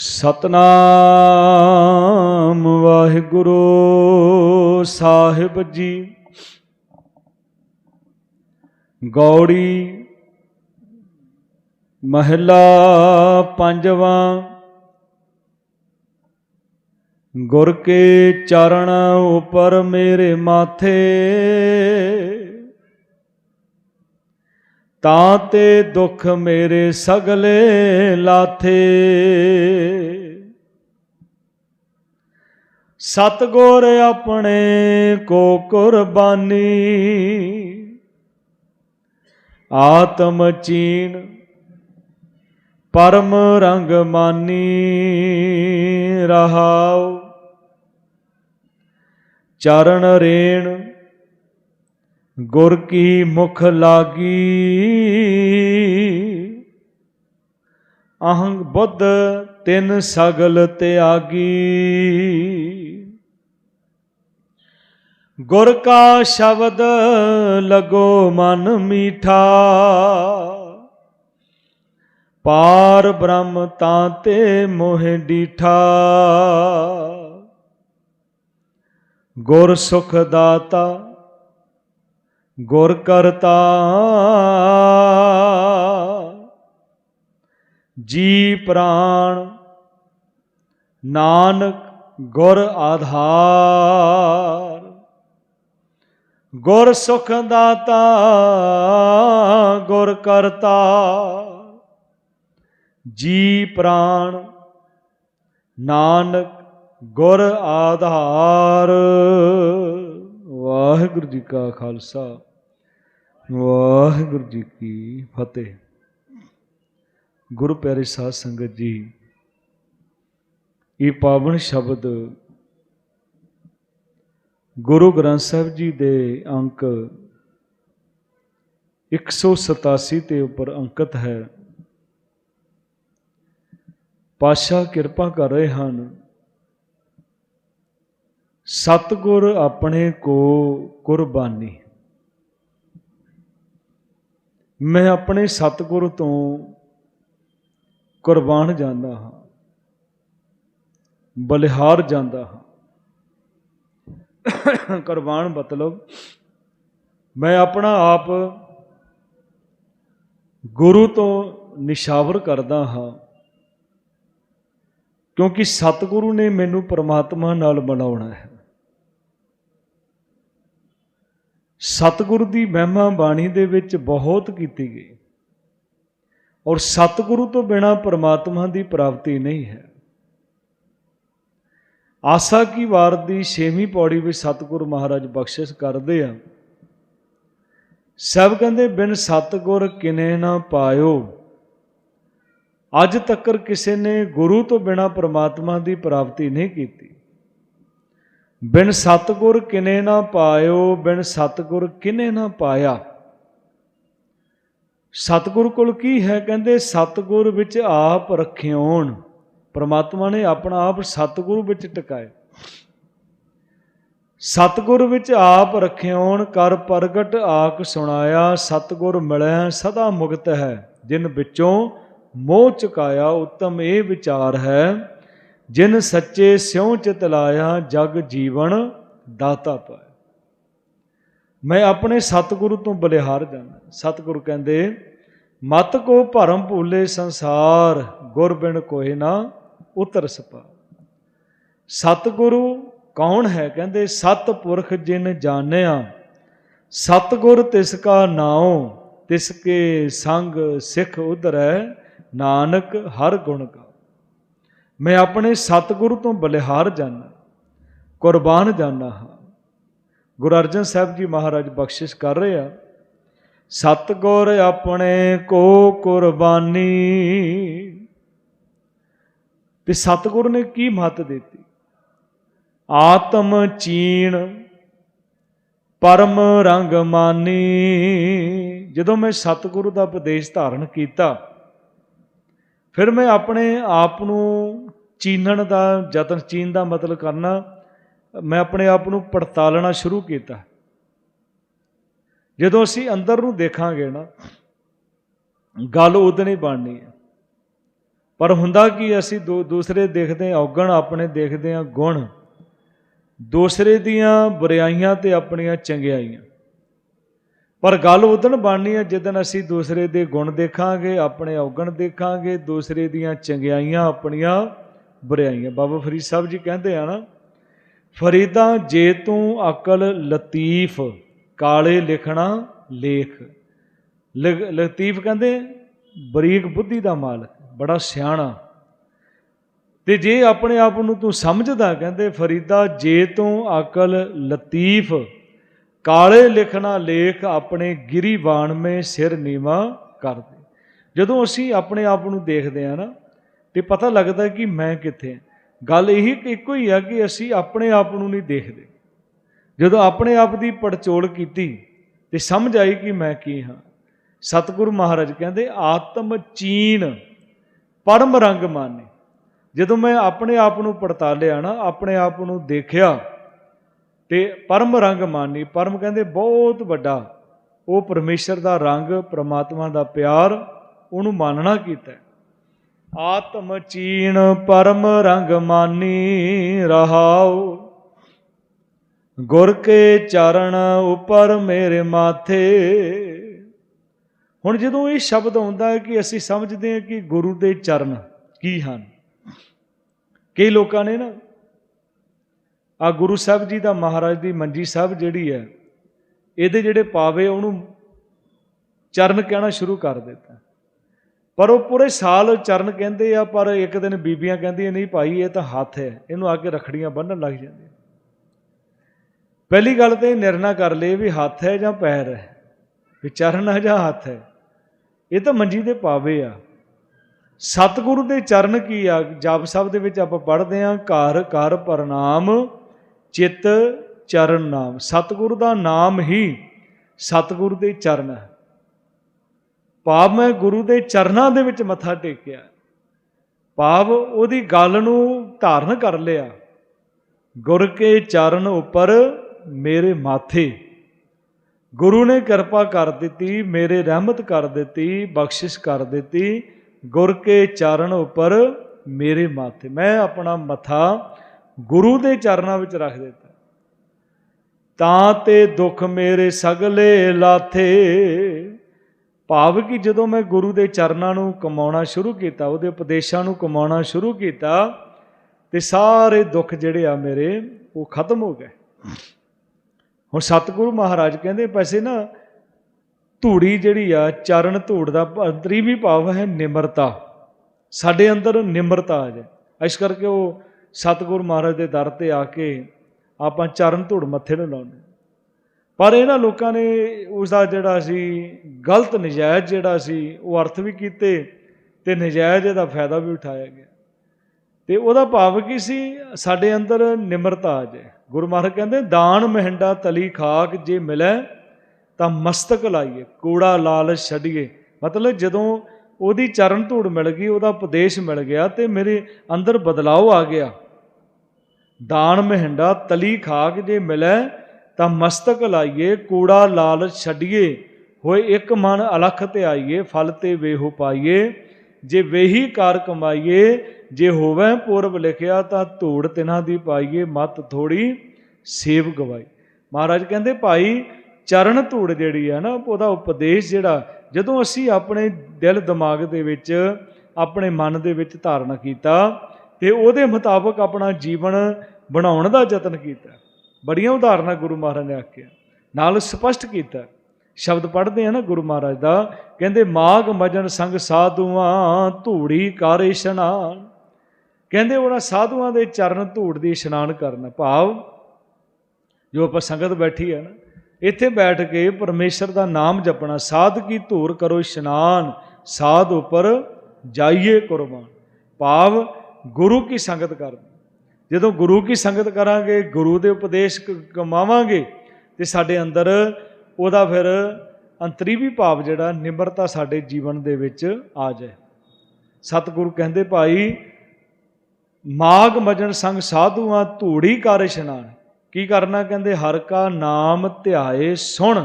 ਸਤਨਾਮ ਵਾਹਿਗੁਰੂ ਸਾਹਿਬ ਜੀ। ਗੌੜੀ ਮਹਿਲਾ ਪੰਜਵਾਂ। ਗੁਰ ਕੇ ਚਰਨ ਉਪਰ ਮੇਰੇ ਮਾਥੇ। ਤਾਂ ਤੇ ਦੁੱਖ ਮੇਰੇ ਸਗਲੇ ਲਾਥੇ। ਸਤਗੁਰ ਆਪਣੇ ਕੋ ਕੁਰਬਾਨੀ। ਆਤਮ ਚੀਨ ਪਰਮ ਰੰਗ ਮਾਨੀ ਰਹਾਉ। ਚਰਨ ਰੇਣ ਗੁਰ ਕੀ ਮੁਖ ਲਾਗੀ? ਅਹੰਗ ਬੁੱਧ ਤਿੰਨ ਸਗਲ ਤਿਆਗੀ। ਗੁਰ ਕਾ ਸ਼ਬਦ ਲਗੋ ਮਨ ਮੀਠਾ। ਪਾਰ ਬ੍ਰਹਮ ਤਾਂ ਤੇ ਮੋਹ ਡੀਠਾ। ਗੁਰ ਸੁਖ ਦਾਤਾ ਗੁਰ ਕਰਤਾ। ਜੀ ਪ੍ਰਾਣ, ਨਾਨਕ ਗੁਰ ਆਧਾਰ। ਗੁਰ ਸੁਖ ਦਾਤਾ, ਗੁਰ ਕਰਤਾ। ਜੀ ਪ੍ਰਾਣ, ਨਾਨਕ ਗੁਰ ਆਧਾਰ। ਵਾਹਿਗੁਰੂ ਜੀ ਕਾ ਖਾਲਸਾ। ਵਾਹਿਗੁਰੂ ਜੀ ਕੀ ਫਤਿਹ। ਗੁਰੂ ਪਿਆਰੇ ਸਾਧ ਸੰਗਤ ਜੀ, ਇਹ ਪਾਵਨ ਸ਼ਬਦ ਗੁਰੂ ਗ੍ਰੰਥ ਸਾਹਿਬ ਜੀ ਦੇ ਅੰਕ 187 ਤੇ ਉੱਪਰ ਅੰਕਿਤ ਹੈ। ਪਾਸ਼ਾ ਕਿਰਪਾ ਕਰ ਰਹੇ ਹਨ। ਸਤਗੁਰ ਆਪਣੇ ਕੋ ਕੁਰਬਾਨੀ। ਮੈਂ ਆਪਣੇ ਸਤਗੁਰ ਤੋਂ ਕੁਰਬਾਨ ਜਾਂਦਾ ਹਾਂ, ਬਲਿਹਾਰ ਜਾਂਦਾ ਹਾਂ। ਕੁਰਬਾਨ ਮਤਲਬ ਮੈਂ ਆਪਣਾ ਆਪ ਗੁਰੂ ਤੋਂ ਨਿਸ਼ਾਵਰ ਕਰਦਾ ਹਾਂ, ਕਿਉਂਕਿ ਸਤਿਗੁਰੂ ਨੇ ਮੈਨੂੰ ਪਰਮਾਤਮਾ ਨਾਲ ਬਣਾਉਣਾ ਹੈ। ਸਤਿਗੁਰ ਦੀ ਮਹਿਮਾ ਬਾਣੀ ਦੇ ਵਿੱਚ ਬਹੁਤ ਕੀਤੀ ਗਈ। ਔਰ ਸਤਿਗੁਰੂ ਤੋਂ ਬਿਨਾ ਪਰਮਾਤਮਾ ਦੀ ਪ੍ਰਾਪਤੀ ਨਹੀਂ ਹੈ। ਆਸਾ ਕੀ ਵਾਰ ਦੀ 6ਵੀਂ ਪੌੜੀ ਵਿੱਚ ਸਤਿਗੁਰ ਮਹਾਰਾਜ ਬਖਸ਼ਿਸ਼ ਕਰਦੇ ਆ। ਸਭ ਕਹਿੰਦੇ, ਬਿਨ ਸਤਿਗੁਰ ਕਿਨੇ ਨਾ ਪਾਇਓ। ਅੱਜ ਤੱਕਰ ਕਿਸੇ ਨੇ ਗੁਰੂ ਤੋਂ ਬਿਨਾ ਪਰਮਾਤਮਾ ਦੀ ਪ੍ਰਾਪਤੀ ਨਹੀਂ ਕੀਤੀ। ਬਿਨ ਸਤਗੁਰ ਕਿਨੇ ਨਾ ਪਾਇਓ, ਬਿਨ ਸਤਗੁਰ ਕਿਨੇ ਨਾ ਪਾਇਆ। ਸਤਗੁਰ ਕੋਲ ਕੀ ਹੈ? ਕਹਿੰਦੇ ਸਤਗੁਰ ਵਿੱਚ ਆਪ ਰਖਿਓਣ। ਪ੍ਰਮਾਤਮਾ ਨੇ ਆਪਣਾ ਆਪ ਸਤਗੁਰ ਵਿੱਚ ਟਿਕਾਇਆ। ਸਤਗੁਰ ਵਿੱਚ ਆਪ ਰਖਿਓਣ, ਕਰ ਪ੍ਰਗਟ ਆਕ ਸੁਣਾਇਆ, ਸਤਗੁਰ ਮਿਲਿਆ ਸਦਾ ਮੁਕਤ ਹੈ। ਜਿਨ ਵਿੱਚੋਂ ਮੋਹ ਚੁਕਾਇਆ, ਉਤਮ ਇਹ ਵਿਚਾਰ ਹੈ ਜਿਨ ਸੱਚੇ ਸਿਉ ਚਿਤ ਲਾਇਆ, ਜਗ ਜੀਵਨ ਦਾਤਾ ਪਾਇਆ। ਮੈਂ ਆਪਣੇ ਸਤਿਗੁਰੂ ਤੋਂ ਬਲਿਹਾਰ ਜਾਣਾ ਸਤਿਗੁਰੂ ਕਹਿੰਦੇ, ਮਤ ਕੋ ਭਰਮ ਭੂਲੇ ਸੰਸਾਰ, ਗੁਰ ਬਿਨ ਕੋਏ ਨਾ ਉਤਰ ਸਪਾ। ਸਤਿਗੁਰੂ ਕੌਣ ਹੈ? ਕਹਿੰਦੇ ਸਤ ਪੁਰਖ ਜਿਨ ਜਾਣਿਆ, ਸਤਿਗੁਰ ਤਿਸ ਕਾ ਨਾਉ, ਤਿਸ ਕੇ ਸੰਗ ਸਿੱਖ ਉਧਰੈ, ਨਾਨਕ ਹਰ ਗੁਣ ਕਾ ਮੈਂ ਆਪਣੇ ਸਤਿਗੁਰੂ ਤੋਂ ਬਲਿਹਾਰ ਜਾਣਾ ਕੁਰਬਾਨ ਜਾਣਾ ਹਾਂ। ਗੁਰੂ ਅਰਜਨ ਸਾਹਿਬ ਜੀ ਮਹਾਰਾਜ ਬਖਸ਼ਿਸ਼ ਕਰ ਰਹੇ ਆ, ਸਤਿਗੁਰ ਆਪਣੇ ਕੋ ਕੁਰਬਾਨੀ। ਤੇ ਸਤਿਗੁਰ ਨੇ ਕੀ ਮਹੱਤ ਦਿੱਤੀ? ਆਤਮ ਚੀਣ ਪਰਮ ਰੰਗ ਮਾਨੀ। ਜਦੋਂ ਮੈਂ ਸਤਿਗੁਰੂ ਦਾ ਉਪਦੇਸ਼ ਧਾਰਨ ਕੀਤਾ, ਫਿਰ ਮੈਂ ਆਪਣੇ ਆਪ ਨੂੰ ਚੀਨਣ ਦਾ ਯਤਨ, ਚੀਨ ਦਾ ਮਤਲਬ ਕਰਨਾ, ਮੈਂ ਆਪਣੇ ਆਪ ਨੂੰ ਪੜਤਾਲਣਾ ਸ਼ੁਰੂ ਕੀਤਾ। ਜਦੋਂ ਅਸੀਂ ਅੰਦਰ ਨੂੰ ਦੇਖਾਂਗੇ ਨਾ, ਗੱਲ ਉਦੋਂ ਹੀ ਬਣਨੀ ਹੈ। ਪਰ ਹੁੰਦਾ ਕੀ ਅਸੀਂ ਦੂ- ਦੂਸਰੇ ਦੇਖਦੇ ਹਾਂ, ਔਗਣ ਆਪਣੇ ਦੇਖਦੇ ਹਾਂ, ਗੁਣ। ਦੂਸਰੇ ਦੀਆਂ ਬੁਰਾਈਆਂ ਤੇ ਆਪਣੀਆਂ ਚੰਗਿਆਈਆਂ। ਪਰ ਗੱਲ ਉਦਣ ਬਣਨੀ ਹੈ ਜਦੋਂ ਅਸੀਂ ਦੂਸਰੇ ਦੇ ਗੁਣ ਦੇਖਾਂਗੇ, ਆਪਣੇ ਔਗਣ ਦੇਖਾਂਗੇ, ਦੂਸਰੇ ਦੀਆਂ ਚੰਗਿਆਈਆਂ ਆਪਣੀਆਂ ਬੁਰਾਈਆਂ ਬਾਬਾ ਫਰੀਦ ਸਾਹਿਬ ਜੀ ਕਹਿੰਦੇ ਆ ਨਾ, ਫਰੀਦਾ ਜੇ ਤੂੰ ਅਕਲ ਲਤੀਫ, ਕਾਲੇ ਲਿਖਣਾ ਲੇਖ। ਲ- ਲਤੀਫ ਕਹਿੰਦੇ ਬਰੀਕ ਬੁੱਧੀ ਦਾ ਮਾਲਕ, ਬੜਾ ਸਿਆਣਾ। ਤੇ ਜੇ ਆਪਣੇ ਆਪ ਨੂੰ ਤੂੰ ਸਮਝਦਾ, ਕਹਿੰਦੇ ਫਰੀਦਾ ਜੇ ਤੂੰ ਅਕਲ ਲਤੀਫ, ਕਾਲੇ ਲਿਖਣਾ ਲੇਖ ਆਪਣੇ ਗਿਰੀਵਾਨ ਮੇ ਸਿਰ ਨੀਵਾ ਕਰ ਦੇ। ਜਦੋਂ ਅਸੀਂ ਆਪਣੇ ਆਪ ਨੂੰ ਦੇਖਦੇ ਆ ਨਾ ਤੇ ਪਤਾ ਲੱਗਦਾ ਕਿ ਮੈਂ ਕਿੱਥੇ ਹਾਂ। ਗੱਲ ਇਹੀ ਇੱਕੋ ਹੀ ਆ ਕਿ ਅਸੀਂ ਆਪਣੇ ਆਪ ਨੂੰ ਨਹੀਂ ਦੇਖਦੇ। ਜਦੋਂ ਆਪਣੇ ਆਪ ਦੀ ਪੜਚੋਲ ਕੀਤੀ ਤੇ ਸਮਝ ਆਈ ਕਿ ਮੈਂ ਕੀ ਹਾਂ, ਸਤਿਗੁਰੂ ਮਹਾਰਾਜ ਕਹਿੰਦੇ, ਆਤਮ ਚੀਨ, ਪਰਮ ਰੰਗ ਮਾਨੇ। ਜਦੋਂ ਮੈਂ ਆਪਣੇ ਆਪ ਨੂੰ ਪੜਤਾਲਿਆ ਨਾ, ਆਪਣੇ ਆਪ ਨੂੰ ਦੇਖਿਆ ਤੇ ਪਰਮ ਰੰਗ ਮਾਨੀ। ਪਰਮ ਕਹਿੰਦੇ, ਬਹੁਤ ਵੱਡਾ। ਉਹ ਪਰਮੇਸ਼ਰ ਦਾ ਰੰਗ, ਪ੍ਰਮਾਤਮਾ ਦਾ ਪਿਆਰ, ਉਹਨੂੰ ਮੰਨਣਾ ਕੀਤਾ ਆਤਮ ਚੀਨ ਪਰਮ ਰੰਗ ਮਾਨੀ ਰਹਾਉ। ਗੁਰ ਕੇ ਚਰਨ ਉਪਰ ਮੇਰੇ ਮਾਥੇ। ਹੁਣ ਜਦੋਂ ਇਹ ਸ਼ਬਦ ਆਉਂਦਾ ਹੈ ਕਿ ਅਸੀਂ ਸਮਝਦੇ ਹਾਂ ਕਿ ਗੁਰੂ ਦੇ ਚਰਨ ਕੀ ਹਨ। ਕਈ ਲੋਕਾਂ ਨੇ ਨਾ ਆ ਗੁਰੂ ਸਾਹਿਬ ਜੀ ਦਾ ਮਹਾਰਾਜ ਦੀ ਮੰਜੀ ਸਾਹਿਬ ਜਿਹੜੀ ਹੈ, ਇਹਦੇ ਜਿਹੜੇ ਪਾਵੇ ਉਹਨੂੰ ਚਰਨ ਕਹਿਣਾ ਸ਼ੁਰੂ ਕਰ ਦਿੱਤਾ। ਪਰ ਉਹ ਪੂਰੇ ਸਾਲ ਚਰਨ ਕਹਿੰਦੇ ਆ, ਪਰ ਇੱਕ ਦਿਨ ਬੀਬੀਆਂ ਕਹਿੰਦੀਆਂ, ਨਹੀਂ ਭਾਈ, ਇਹ ਤਾਂ ਹੱਥ ਹੈ। ਇਹਨੂੰ ਆ ਕੇ ਰਖੜੀਆਂ ਬੰਨਣ ਲੱਗ ਜਾਂਦੀਆਂ ਪਹਿਲੀ ਗੱਲ ਤੇ ਇਹ ਨਿਰਣਾ ਕਰ ਲਏ ਵੀ ਹੱਥ ਹੈ ਜਾਂ ਪੈਰ ਹੈ। ਵੀ ਚਰਨ ਹੈ ਜਾਂ ਹੱਥ ਹੈ। ਇਹ ਤਾਂ ਮੰਜੀ ਦੇ ਪਾਵੇ ਆ। ਸਤਿਗੁਰੂ ਦੇ ਚਰਨ ਕੀ ਆ? ਜਪ ਸ਼ਬਦ ਦੇ ਵਿੱਚ ਆਪਾਂ ਪੜ੍ਹਦੇ ਆ ਘਰ ਘਰ ਪ੍ਰਣਾਮ, ਚਿੱਤ, ਚਰਨ ਨਾਮ। ਸਤਿਗੁਰੂ ਦਾ ਨਾਮ ਹੀ ਸਤਿਗੁਰੂ ਦੇ ਚਰਨ ਹੈ। ਭਾਵ ਮੈਂ ਗੁਰੂ ਦੇ ਚਰਨਾਂ ਦੇ ਵਿੱਚ ਮੱਥਾ ਟੇਕਿਆ। ਭਾਵ ਉਹਦੀ ਗੱਲ ਨੂੰ ਧਾਰਨ ਕਰ ਲਿਆ। ਗੁਰ ਕੇ ਚਰਨ ਉੱਪਰ ਮੇਰੇ ਮਾਥੇ। ਗੁਰੂ ਨੇ ਕਿਰਪਾ ਕਰ ਦਿੱਤੀ, ਮੇਰੇ ਰਹਿਮਤ ਕਰ ਦਿੱਤੀ, ਬਖਸ਼ਿਸ਼ ਕਰ ਦਿੱਤੀ। ਗੁਰ ਕੇ ਚਰਨ ਉੱਪਰ ਮੇਰੇ ਮਾਥੇ। ਮੈਂ ਆਪਣਾ ਮੱਥਾ ਗੁਰੂ ਦੇ ਚਰਨਾਂ ਵਿੱਚ ਰੱਖ ਦਿੱਤਾ। ਤਾਂ ਤੇ ਦੁੱਖ ਮੇਰੇ ਸਗਲੇ ਲਾਥੇ। ਭਾਵ ਕਿ ਜਦੋਂ ਮੈਂ ਗੁਰੂ ਦੇ ਚਰਨਾਂ ਨੂੰ ਕਮਾਉਣਾ ਸ਼ੁਰੂ ਕੀਤਾ, ਉਹਦੇ ਉਪਦੇਸ਼ਾਂ ਨੂੰ ਕਮਾਉਣਾ ਸ਼ੁਰੂ ਕੀਤਾ, ਤੇ ਸਾਰੇ ਦੁੱਖ ਜਿਹੜੇ ਆ ਮੇਰੇ, ਉਹ ਖਤਮ ਹੋ ਗਏ। ਹੁਣ ਸਤਿਗੁਰੂ ਮਹਾਰਾਜ ਕਹਿੰਦੇ ਪੈਸੇ ਨਾ, ਧੂੜੀ ਜਿਹੜੀ ਆ, ਚਰਨ ਧੂੜ ਦਾ ਅੰਤਰੀ ਵੀ ਭਾਵ ਹੈ ਨਿਮਰਤਾ। ਸਾਡੇ ਅੰਦਰ ਨਿਮਰਤਾ ਆ ਜਾਏ। ਇਸ ਕਰਕੇ ਉਹ ਸਤਿਗੁਰੂ ਮਹਾਰਾਜ ਦੇ ਦਰ ਤੇ ਆ ਕੇ ਆਪਾਂ ਚਰਨ ਧੂੜ ਮੱਥੇ ਨੂੰ ਲਾਉਂਦੇ ਪਰ ਇਹਨਾਂ ਲੋਕਾਂ ਨੇ ਉਸ ਦਾ ਜਿਹੜਾ ਸੀ ਗਲਤ ਨਜਾਇਜ਼ ਜਿਹੜਾ ਸੀ, ਉਹ ਅਰਥ ਵੀ ਕੀਤੇ ਤੇ ਨਜਾਇਜ਼ ਇਹਦਾ ਫਾਇਦਾ ਵੀ ਉਠਾਇਆ ਗਿਆ। ਤੇ ਉਹਦਾ ਭਾਵ ਕੀ ਸੀ? ਸਾਡੇ ਅੰਦਰ ਨਿਮਰਤਾ ਆ ਜਾਏ। ਗੁਰੂ ਮਹਾਰਾਜ ਕਹਿੰਦੇ, ਦਾਨ ਮਹਿੰਡਾ ਤਲੀ ਖਾਕ ਜੇ ਮਿਲੇ, ਤਾਂ ਮਸਤਕ ਲਾਈਏ, ਕੂੜਾ ਲਾਲਚ ਛੱਡੀਏ। ਮਤਲਬ ਜਦੋਂ ਉਹਦੀ ਚਰਨ ਧੂੜ ਮਿਲ ਗਈ, ਉਹਦਾ ਉਪਦੇਸ਼ ਮਿਲ ਗਿਆ ਤੇ ਮੇਰੇ ਅੰਦਰ ਬਦਲਾਅ ਆ ਗਿਆ। ਦਾਨ ਮਹਿੰਡਾ ਤਲੀ ਖਾਕ ਜੇ ਮਿਲੇ ਤਾਂ ਮਸਤਕ ਲਾਈਏ, ਕੂੜਾ ਲਾਲ ਛੱਡੀਏ, ਹੋਏ ਇੱਕ ਮਨ ਅਲਖ ਤੇ ਆਈਏ, ਫਲ ਤੇ ਵੇਹੋ ਪਾਈਏ। ਜੇ ਵੇਹੀ ਕਾਰ ਕਮਾਈਏ, ਜੇ ਹੋਵੇ ਪੂਰਬ ਲਿਖਿਆ, ਤਾਂ ਧੂੜ ਤਿਨਾਂ ਦੀ ਪਾਈਏ, ਮਤ ਥੋੜੀ ਸੇਵ ਗਵਾਈ। ਮਹਾਰਾਜ ਕਹਿੰਦੇ, ਭਾਈ, ਚਰਨ ਧੂੜ ਜਿਹੜੀ ਹੈ ਨਾ, ਉਹਦਾ ਉਪਦੇਸ਼ ਜਿਹੜਾ, ਜਦੋਂ ਅਸੀਂ ਆਪਣੇ ਦਿਲ ਦਿਮਾਗ ਦੇ ਵਿੱਚ, ਆਪਣੇ ਮਨ ਦੇ ਵਿੱਚ ਧਾਰਨ ਕੀਤਾ, ਤੇ ਉਹਦੇ ਮੁਤਾਬਕ ਆਪਣਾ ਜੀਵਨ ਬਣਾਉਣ ਦਾ ਯਤਨ ਕੀਤਾ। ਬੜੀਆਂ ਉਦਾਹਰਨਾਂ ਗੁਰੂ ਮਹਾਰਾਜ ਨੇ ਆਖਿਆ। ਨਾਲ ਸਪਸ਼ਟ ਕੀਤਾ, ਸ਼ਬਦ ਪੜ੍ਹਦੇ ਆ ਨਾ ਗੁਰੂ ਮਹਾਰਾਜ ਦਾ, ਕਹਿੰਦੇ ਮਾਗ ਮਜਨ ਸੰਗ ਸਾਧੂਆਂ ਧੂੜੀ ਕਰ ਇਸ਼ਨਾਨ। ਕਹਿੰਦੇ, ਉਹਨਾਂ ਸਾਧੂਆਂ ਦੇ ਚਰਨ ਧੂੜ ਦੀ ਇਸ਼ਨਾਨ ਕਰਨਾ। ਭਾਵ, ਜੋ ਆਪਾਂ ਸੰਗਤ ਬੈਠੀ ਹੈ ਨਾ, ਇੱਥੇ ਬੈਠ ਕੇ ਪਰਮੇਸ਼ਰ ਦਾ ਨਾਮ ਜਪਣਾ, ਸਾਧ ਕੀ ਧੂਰ ਕਰੋ ਇਸ਼ਨਾਨ, ਸਾਧ ਉਪਰ ਜਾਈਏ ਕੁਰਬਾਨ। ਭਾਵ, ਗੁਰੂ ਕੀ ਸੰਗਤ ਕਰਦੇ। ਜਦੋਂ ਗੁਰੂ ਕੀ ਸੰਗਤ ਕਰਾਂਗੇ, ਗੁਰੂ ਦੇ ਉਪਦੇਸ਼ ਕਮਾਵਾਂਗੇ, ਤੇ ਸਾਡੇ ਅੰਦਰ ਉਹਦਾ ਫਿਰ ਅੰਤਰੀਵੀ ਭਾਵ ਜਿਹੜਾ ਨਿਮਰਤਾ ਸਾਡੇ ਜੀਵਨ ਦੇ ਵਿੱਚ ਆ ਜਾਏ। ਸਤਿਗੁਰੂ ਕਹਿੰਦੇ, ਭਾਈ ਮਾਗ ਮਜਨ ਸੰਗ ਸਾਧੂਆਂ ਧੂੜੀ ਕਰ ਇਸ਼ਨਾਨ। ਕੀ ਕਰਨਾ ਕਹਿੰਦੇ, ਹਰ ਕਾ ਨਾਮ ਧਿਆਏ ਸੁਣ,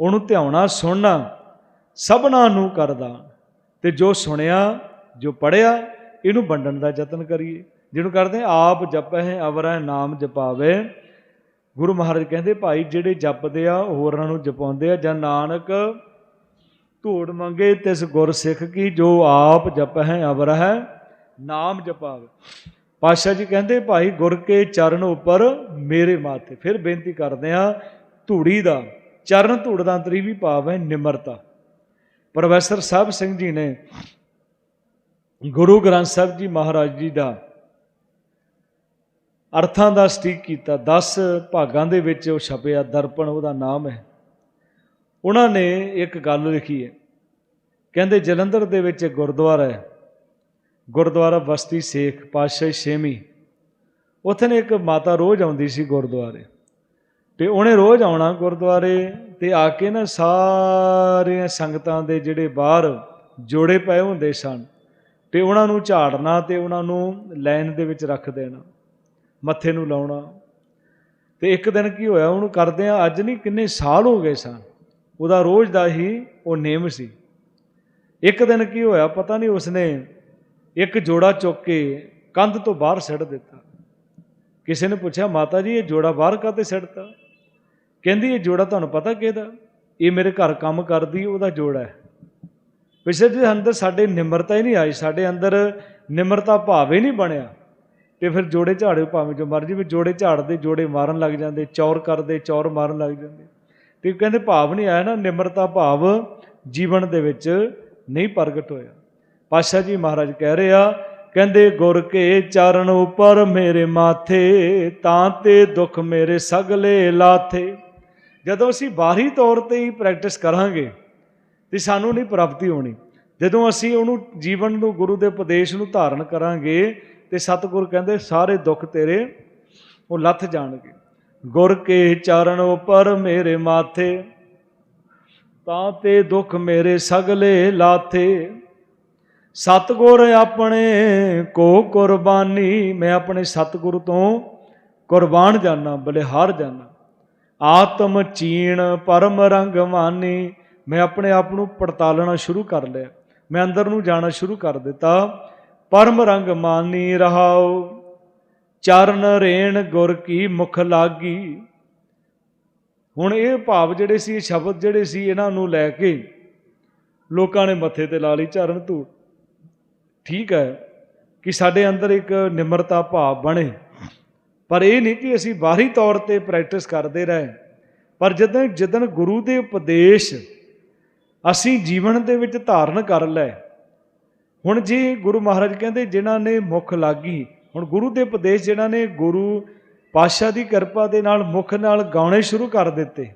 ਉਹਨੂੰ ਧਿਆਉਣਾ ਸੁਣਨਾ, ਸਭਨਾ ਨੂੰ ਕਰਦਾ। ਤੇ ਜੋ ਸੁਣਿਆ, ਜੋ ਪੜਿਆ ਇਹਨੂੰ ਵੰਡਣ ਦਾ ਯਤਨ ਕਰੀਏ। ਜਿਹਨੂੰ ਕਰਦੇ ਹਾਂ, ਆਪ ਜਪਹਿ ਅਵਰਹਿ ਨਾਮ ਜਪਾਵੇ। ਗੁਰੂ ਮਹਾਰਾਜ ਕਹਿੰਦੇ ਭਾਈ ਜਿਹੜੇ ਜਪਦੇ ਆ ਹੋਰਾਂ ਨੂੰ ਜਪਾਉਂਦੇ ਆ। ਜਾਂ ਨਾਨਕ ਧੂੜ ਮੰਗੇ ਤਿਸ ਗੁਰ ਸਿੱਖ ਕੀ ਜੋ ਆਪ ਜਪਹਿ ਅਵਰਹਿ ਨਾਮ ਜਪਾਵੇ। ਪਾਸ਼ਾ ਜੀ ਕਹਿੰਦੇ ਭਾਈ ਗੁਰ ਕੇ ਚਰਨ ਉੱਪਰ ਮੇਰੇ ਮਾਥੇ। ਫਿਰ ਬੇਨਤੀ ਕਰਦੇ ਆ ਧੂੜੀ ਦਾ ਚਰਨ ਧੂੜ ਦਾ ਅੰਤਰੀ ਵੀ ਭਾਵ ਹੈ ਨਿਮਰਤਾ। ਪ੍ਰੋਫੈਸਰ ਸਾਹਿਬ ਸਿੰਘ ਜੀ ਨੇ ਗੁਰੂ ਗ੍ਰੰਥ ਸਾਹਿਬ ਜੀ ਮਹਾਰਾਜ ਜੀ ਦਾ ਅਰਥਾਂ ਦਾ ਸਟੀਕ ਕੀਤਾ 10 ਭਾਗਾਂ ਦੇ ਵਿੱਚ ਉਹ ਛਪਿਆ, ਦਰਪਣ ਉਹਦਾ ਨਾਮ ਹੈ। ਉਹਨਾਂ ਨੇ ਇੱਕ ਗੱਲ ਲਿਖੀ ਹੈ। ਕਹਿੰਦੇ, ਜਲੰਧਰ ਦੇ ਵਿੱਚ ਗੁਰਦੁਆਰਾ ਹੈ। ਗੁਰਦੁਆਰਾ ਬਸਤੀ ਸੇਖ ਪਾਤਸ਼ਾਹੀ ਛੇਵੀਂ। ਉੱਥੇ ਨੇ ਇੱਕ ਮਾਤਾ ਰੋਜ਼ ਆਉਂਦੀ ਸੀ ਗੁਰਦੁਆਰੇ। ਤੇ ਉਹਨੇ ਰੋਜ਼ ਆਉਣਾ ਗੁਰਦੁਆਰੇ ਤੇ ਆ ਕੇ ਨਾ ਸਾਰੀਆਂ ਸੰਗਤਾਂ ਦੇ ਜਿਹੜੇ ਬਾਹਰ ਜੋੜੇ ਪਏ ਹੁੰਦੇ ਸਨ। ਤੇ ਉਹਨਾਂ ਨੂੰ ਝਾੜਨਾ ਤੇ ਉਹਨਾਂ ਨੂੰ ਲਾਈਨ ਦੇ ਵਿੱਚ ਰੱਖ ਦੇਣਾ। ਮੱਥੇ ਨੂੰ ਲਾਉਣਾ। ਤੇ ਇੱਕ ਦਿਨ ਕੀ ਹੋਇਆ, ਉਹਨੂੰ ਕਰਦੇ ਆ, ਅੱਜ ਨਹੀਂ ਕਿੰਨੇ ਸਾਲ ਹੋ ਗਏ ਸਨ। ਉਹਦਾ ਰੋਜ਼ ਦਾ ਹੀ ਉਹ ਨੇਮ ਸੀ। ਇੱਕ ਦਿਨ ਕੀ ਹੋਇਆ, ਪਤਾ ਨਹੀਂ ਉਸਨੇ ਇੱਕ ਜੋੜਾ ਚੁੱਕ ਕੇ ਕੰਧ ਤੋਂ ਬਾਹਰ ਸਿੱਟ ਦਿੱਤਾ। ਕਿਸੇ ਨੇ ਪੁੱਛਿਆ, ਮਾਤਾ ਜੀ, ਇਹ ਜੋੜਾ ਬਾਹਰ ਕਾਤੇ ਸਿੱਟਤਾ? ਕਹਿੰਦੀ, ਇਹ ਜੋੜਾ ਤੁਹਾਨੂੰ ਪਤਾ ਕਿਹਦਾ? ਇਹ ਮੇਰੇ ਘਰ ਕੰਮ ਕਰਦੀ, ਉਹਦਾ ਜੋੜਾ ਹੈ। ਪਿਛਲੇ ਦੇ ਅੰਦਰ ਸਾਡੇ ਨਿਮਰਤਾ ਹੀ ਨਹੀਂ ਆਈ, ਸਾਡੇ ਅੰਦਰ ਨਿਮਰਤਾ ਭਾਵ ਹੀ ਨਹੀਂ ਬਣਿਆ। ਤੇ ਫਿਰ ਜੋੜੇ ਝਾੜੇ ਭਾਵੇਂ ਜੋ ਮਰਜ਼ੀ, ਵੀ ਜੋੜੇ ਝਾੜਦੇ, ਜੋੜੇ ਮਾਰਨ ਲੱਗ ਜਾਂਦੇ, ਚੌਰ ਕਰਦੇ, ਚੌਰ ਮਾਰਨ ਲੱਗ ਜਾਂਦੇ। ਤੇ ਕਹਿੰਦੇ ਭਾਵ ਨਹੀਂ ਆਇਆ ਨਾ, ਨਿਮਰਤਾ ਭਾਵ ਜੀਵਨ ਦੇ ਵਿੱਚ ਨਹੀਂ ਪ੍ਰਗਟ ਹੋਇਆ। ਪਾਸ਼ਾ ਜੀ ਮਹਾਰਾਜ ਕਹਿ ਰਹੇ ਆ, ਕਹਿੰਦੇ, ਗੁਰ ਕੇ ਚਰਨ ਉਪਰ ਮੇਰੇ ਮਾਥੇ, ਤਾਂ ਤੇ ਦੁੱਖ ਮੇਰੇ ਸਗਲੇ ਲਾਥੇ। ਜਦੋਂ ਅਸੀਂ ਬਾਹਰੀ ਤੌਰ ਤੇ ਹੀ ਪ੍ਰੈਕਟਿਸ ਕਰਾਂਗੇ, ਤੇ ਸਾਨੂੰ ਨਹੀਂ ਪ੍ਰਾਪਤੀ ਹੋਣੀ। ਜਦੋਂ ਅਸੀਂ ਉਹਨੂੰ ਜੀਵਨ ਨੂੰ, ਗੁਰੂ ਦੇ ਉਪਦੇਸ਼ ਨੂੰ ਧਾਰਨ ਕਰਾਂਗੇ ਤੇ ਸਤਿਗੁਰ ਕਹਿੰਦੇ, ਸਾਰੇ ਦੁੱਖ ਤੇਰੇ ਉਹ ਲੱਥ ਜਾਣਗੇ। ਗੁਰ ਕੇ ਚਰਨ ਉਪਰ ਮੇਰੇ ਮਾਥੇ, ਤਾਂ ਤੇ ਦੁੱਖ ਮੇਰੇ ਸਗਲੇ ਲਾਥੇ। ਸਤਿਗੁਰ ਆਪਣੇ ਕੋ ਕੁਰਬਾਨੀ, ਮੈਂ ਆਪਣੇ ਸਤਿਗੁਰੂ ਤੋਂ ਕੁਰਬਾਨ ਜਾਣਾ ਬਲਿਹਾਰ ਜਾਣਾ ਆਤਮ ਚੀਣ ਪਰਮ ਰੰਗ ਮਾਨੀ, ਮੈਂ ਆਪਣੇ ਆਪ ਨੂੰ ਪੜਤਾਲਣਾ ਸ਼ੁਰੂ ਕਰ ਲਿਆ। ਮੈਂ ਅੰਦਰ ਨੂੰ ਜਾਣਾ ਸ਼ੁਰੂ ਕਰ ਦਿੱਤਾ। ਪਰਮ ਰੰਗ ਮਾਨੀ ਰਹਾਉ, ਚਰਨ ਰੇਣ ਗੁਰ ਕੀ ਮੁਖ ਲਾਗੀ। ਹੁਣ ਇਹ ਭਾਵ ਜਿਹੜੇ ਸੀ, ਇਹ ਸ਼ਬਦ ਜਿਹੜੇ ਸੀ, ਇਹਨਾਂ ਨੂੰ ਲੈ ਕੇ ਲੋਕਾਂ ਨੇ ਮੱਥੇ ਤੇ ਲਾ ਲਈ ਚਰਨ ਧੂੜ। ਠੀਕ ਹੈ ਕਿ ਸਾਡੇ ਅੰਦਰ ਇੱਕ ਨਿਮਰਤਾ ਭਾਵ ਬਣੇ। ਪਰ ਇਹ ਨਹੀਂ ਕਿ ਅਸੀਂ ਬਾਹਰੀ ਤੌਰ ਤੇ ਪ੍ਰੈਕਟਿਸ ਕਰਦੇ ਰਹੇ, ਪਰ ਜਦੋਂ ਜਦੋਂ ਗੁਰੂ ਦੇ ਉਪਦੇਸ਼ ਅਸੀਂ ਜੀਵਨ ਦੇ ਵਿੱਚ ਧਾਰਨ ਕਰ ਲੈ ਹੁਣ ਜੀ ਗੁਰੂ ਮਹਾਰਾਜ ਕਹਿੰਦੇ ਜਿਨ੍ਹਾਂ ਨੇ ਮੁਖ ਲਾਗੀ, ਹੁਣ ਗੁਰੂ ਦੇ ਉਪਦੇਸ਼ ਜਿਨ੍ਹਾਂ ਨੇ ਗੁਰੂ ਪਾਤਸ਼ਾਹ ਦੀ ਕਿਰਪਾ ਦੇ ਨਾਲ ਮੁਖ ਨਾਲ ਗਾਉਣੇ ਸ਼ੁਰੂ ਕਰ ਦਿੱਤੇ।